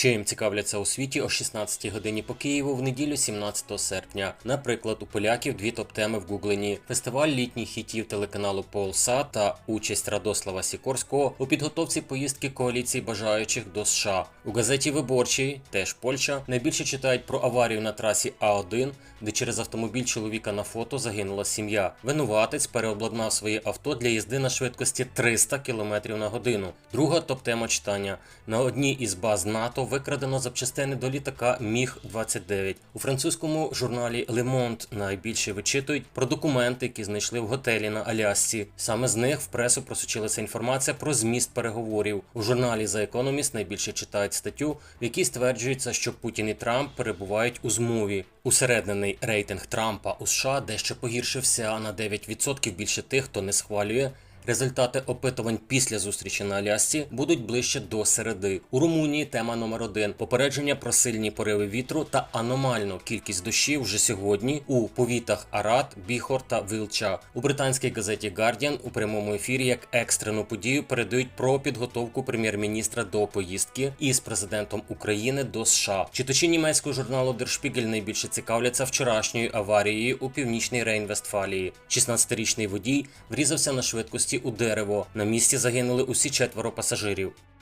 Чим цікавляться у світі о 16 годині по Києву в неділю 17 серпня. Наприклад, у поляків дві топ-теми в Гуглені: фестиваль літніх хітів телеканалу Полса та участь Радослава Сікорського у підготовці поїздки коаліції бажаючих до США. У газеті Виборчий, теж Польща, найбільше читають про аварію на трасі А1, де через автомобіль чоловіка на фото загинула сім'я. Винуватець переобладнав своє авто для їзди на швидкості 300 км на годину. Друга топ-тема читання на одній із баз НАТО викрадено запчастини до літака Міг 29 У французькому журналі Le Monde найбільше вичитують про документи, які знайшли в готелі на Алясці. Саме з них в пресу просочилася інформація про зміст переговорів. У журналі The Economist найбільше читають статтю, в якій стверджується, що Путін і Трамп перебувають у змові. Усереднений рейтинг Трампа у США дещо погіршився на 9% більше тих, хто не схвалює. Результати опитувань після зустрічі на Алясці будуть ближче до середи. У Румунії тема номер один попередження про сильні пориви вітру та аномальну кількість дощів вже сьогодні у повітах Арат, Біхор та Вилча. У британській газеті Guardian у прямому ефірі як екстрену подію передають про підготовку прем'єр-міністра до поїздки із президентом України до США. Читачі німецького журналу Spiegel найбільше цікавляться вчорашньою аварією у північній Рейн-Вестфалії. 16-річний водій врізався на швидкості у дерево. На місці загинули усі четверо пасажирів.